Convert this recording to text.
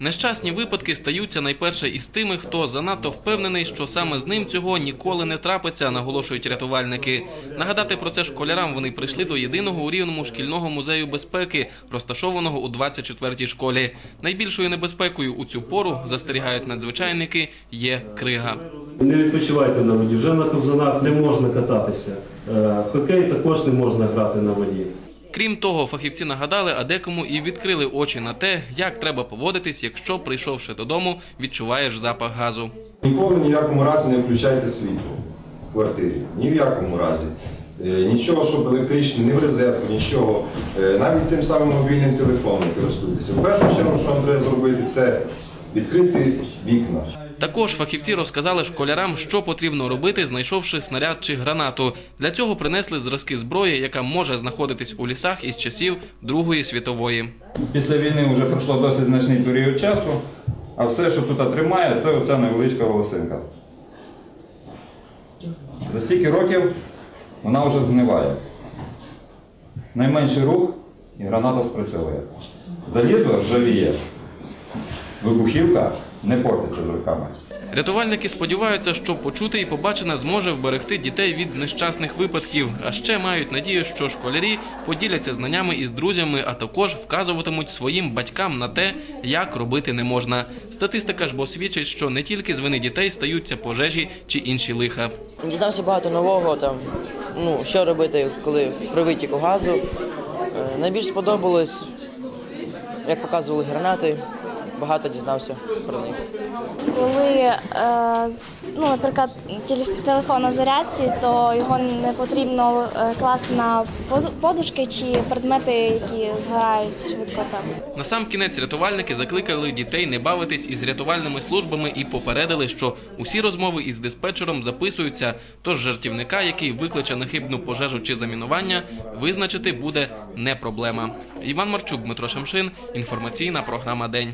Нещасні випадки стаються найперше із тими, хто занадто впевнений, що саме з ним цього ніколи не трапиться, наголошують рятувальники. Нагадати про це школярам вони прийшли до єдиного у рівному шкільного музею безпеки, розташованого у 24-й школі. Найбільшою небезпекою у цю пору застерігають надзвичайники. Є крига. Не відпочивайте на воді. Вже на ковзанах не можна кататися. Е, Хокей також не можна грати на воді. Крім того, фахівці нагадали, а декому і відкрили очі на те, як треба поводитись, якщо прийшовши додому, відчуваєш запах газу. Ніколи ні в якому разі не включайте світло в квартирі. Ні в якому разі. Е, Нічого, щоб електричне, ні в розетку, нічого. Е, Навіть тим самим мобільним телефоном користуйтеся. В першу чергу, що вам треба зробити, це відкрити вікна. Також фахівці розказали школярам, що потрібно робити, знайшовши снаряд чи гранату. Для цього принесли зразки зброї, яка може знаходитись у лісах із часів Другої світової. Після війни вже пройшло досить значний період часу, а все, що тут тримає, це оця невеличка волосинка. За стільки років вона вже згниває. Найменший рух і граната спрацьовує. Залізо ржавіє. Вибухівка не портиться з руками. Рятувальники сподіваються, що почути і побачене зможе вберегти дітей від нещасних випадків. А ще мають надію, що школярі поділяться знаннями із друзями, а також вказуватимуть своїм батькам на те, як робити не можна. Статистика ж бо свідчить, що не тільки з вини дітей стаються пожежі чи інші лиха. Дізнався багато нового, там, ну, що робити, коли при витіку газу. Е, Найбільш сподобалось, як показували гранати, багато дізнався про них. Коли, е, ну, наприклад, телефон на зарядці, то його не потрібно е, класти на поду- подушки чи предмети, які згорають швидко там. На сам кінець рятувальники закликали дітей не бавитись із рятувальними службами і попередили, що усі розмови із диспетчером записуються. Тож жартівника, який викличе нехибну пожежу чи замінування, визначити буде не проблема. Іван Марчук, Дмитро Шамшин. Інформаційна програма День.